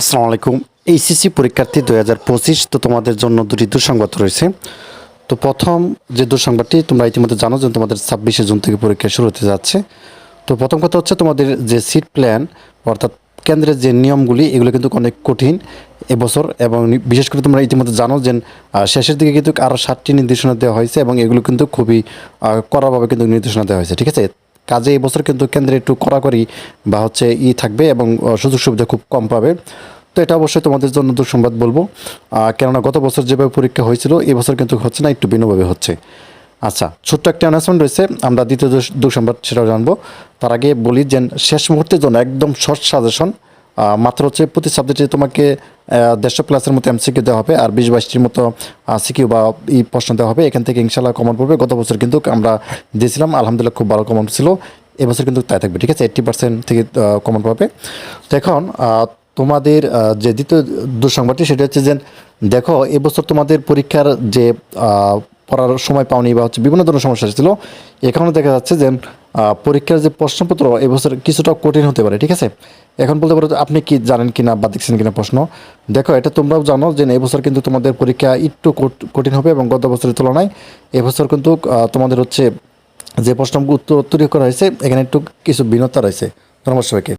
আসসালামু আলাইকুম। এইচএসসি পরীক্ষার্থী দুই হাজার পঁচিশ, তো তোমাদের জন্য দুটি দুঃসংবাদ রয়েছে। তো প্রথম যে দুঃসংবাদটি তোমরা ইতিমধ্যে জানো যে তোমাদের ছাব্বিশে জুন থেকে পরীক্ষা শুরু হতে যাচ্ছে। তো প্রথম কথা হচ্ছে তোমাদের যে সিট প্ল্যান, অর্থাৎ কেন্দ্রের যে নিয়মগুলি, এগুলো কিন্তু অনেক কঠিন এবছর এবং বিশেষ করে তোমরা ইতিমধ্যে জানো যে শেষের দিকে কিন্তু আরও সাতটি নির্দেশনা দেওয়া হয়েছে এবং এগুলো কিন্তু খুবই কড়াভাবে কিন্তু নির্দেশনা দেওয়া হয়েছে, ঠিক আছে? কাজে এবছর কিন্তু কেন্দ্রে একটু কড়াকড়ি বা হচ্ছে ই থাকবে এবং সুযোগ সুবিধা খুব কম পাবে। তো এটা অবশ্যই তোমাদের জন্য দুঃসংবাদ বলব। কেননা গত বছর যেভাবে পরীক্ষা হয়েছিল এবছর কিন্তু হচ্ছে না, একটু ভিন্নভাবে হচ্ছে। আচ্ছা ছোট্ট একটা অ্যানাউন্সমেন্ট রয়েছে, আমরা দ্বিতীয় দুঃসংবাদ সেটাও জানব। তার আগে বলি যে, শেষ মুহূর্তের জন্য একদম শর্ট সাজেশন মাত্র হচ্ছে প্রতি সাবজেক্টে তোমাকে দেড়শো প্লাসের মতো এমসিকিউ দেওয়া হবে আর বিশ বাইশটির মতো সিকিউ বা ই প্রশ্ন দেওয়া হবে। এখান থেকে ইনশাল্লাহ কমন পড়বে। গত বছর কিন্তু আমরা দিয়েছিলাম। আলহামদুলিল্লাহ খুব ভালো কমন ছিল। এবছর কিন্তু তাই থাকবে, ঠিক আছে? এইট্টি পার্সেন্ট থেকে কমন পাবে। তো এখন তোমাদের যে দ্বিতীয় দুঃসংবাদটি, সেটা হচ্ছে যে, দেখো, এবছর তোমাদের পরীক্ষার যে পড়ার সময় পাওনি বা হচ্ছে বিভিন্ন ধরনের সমস্যা ছিল, এখানেও দেখা যাচ্ছে যে পরীক্ষার যে প্রশ্নপত্র এবছর কিছুটা কঠিন হতে পারে, ঠিক আছে? এখন বলতে পারো আপনি কি জানেন কিনা বা দেখছেন কিনা প্রশ্ন? দেখো, এটা তোমরাও জানো যে এবছর কিন্তু তোমাদের পরীক্ষা একটু কঠ- কঠিন হবে এবং গত বছরের তুলনায় এবছর কিন্তু তোমাদের হচ্ছে যে প্রশ্নগুলো উত্তর উত্তরীয় করা হয়েছে, এখানে একটু কিছু ভিন্নতা রয়েছে। ধন্যবাদ সবাইকে।